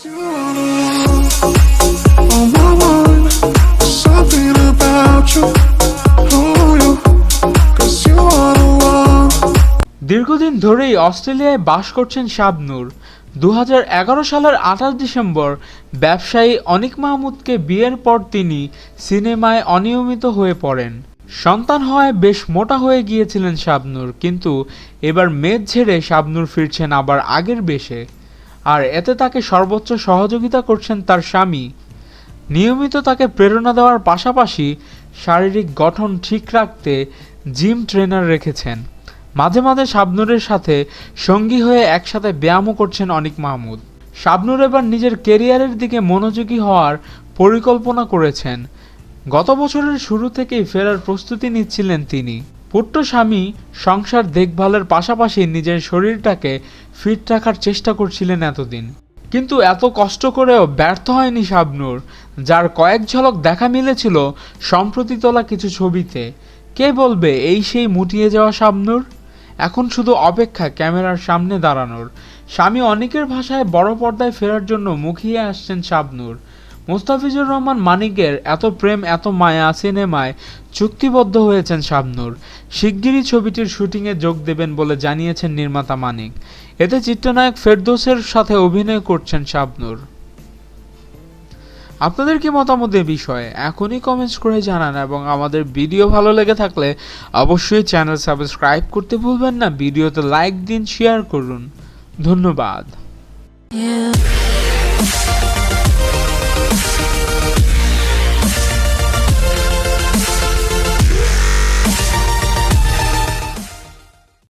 দীর্ঘদিন ধরেই অস্ট্রেলিয়ায় বাস করছেন শাবনূর। দু সালের আঠাশ ডিসেম্বর ব্যবসায়ী অনিক মাহমুদকে বিয়ের পর তিনি সিনেমায় অনিয়মিত হয়ে পড়েন। সন্তান হওয়ায় বেশ মোটা হয়ে গিয়েছিলেন শাবনূর, কিন্তু এবার মেদ ঝেড়ে শাবনূর ফিরছেন আবার আগের বেশে। আর এতে তাকে সর্বোচ্চ সহযোগিতা করছেন তার স্বামী। নিয়মিত তাকে প্রেরণা দেওয়ার পাশাপাশি শারীরিক গঠন ঠিক রাখতে জিম ট্রেনার রেখেছেন। মাঝে মাঝে শাবনুরের সাথে সঙ্গী হয়ে একসাথে ব্যায়ামও করছেন অনিক মাহমুদ। শাবনুর এবার নিজের কেরিয়ারের দিকে মনোযোগী হওয়ার পরিকল্পনা করেছেন। গত বছরের শুরু থেকেই ফেরার প্রস্তুতি নিচ্ছিলেন তিনি। পুট্ট স্বামী সংসার দেখভালের পাশাপাশি নিজের শরীরটাকে ফিট রাখার চেষ্টা করছিলেন এতদিন। কিন্তু এত কষ্ট করেও ব্যর্থ হয়নি শাবনুর, যার কয়েক ঝলক দেখা মিলেছিল সম্প্রতি তোলা কিছু ছবিতে। কে বলবে এই সেই মুটিয়ে যাওয়া শাবনুর? এখন শুধু অপেক্ষা ক্যামেরার সামনে দাঁড়ানোর। স্বামী অনেকের ভাষায় বড় পর্দায় ফেরার জন্য মুখিয়ে আসছেন শাবনূর। মোস্তাফিজুর রহমান মানিকের এত প্রেম, এত মায়া সিনেমায় চুক্তিবদ্ধ হয়েছেন শাবনূর। শিগগিরই ছবিটির শুটিংয়ে যোগ দেবেন বলে জানিয়েছেন নির্মাতা মানিক। এতে চিত্রনায়ক ফেরদৌসের সাথে অভিনয় করছেন শাবনূর। আপনাদের কি মতামত এ বিষয়ে? এখনই কমেন্টস করে জানান এবং আমাদের ভিডিও ভালো লেগে থাকলে অবশ্যই চ্যানেল সাবস্ক্রাইব করতে ভুলবেন না। ভিডিওতে লাইক দিন শেয়ার করুন। ধন্যবাদ।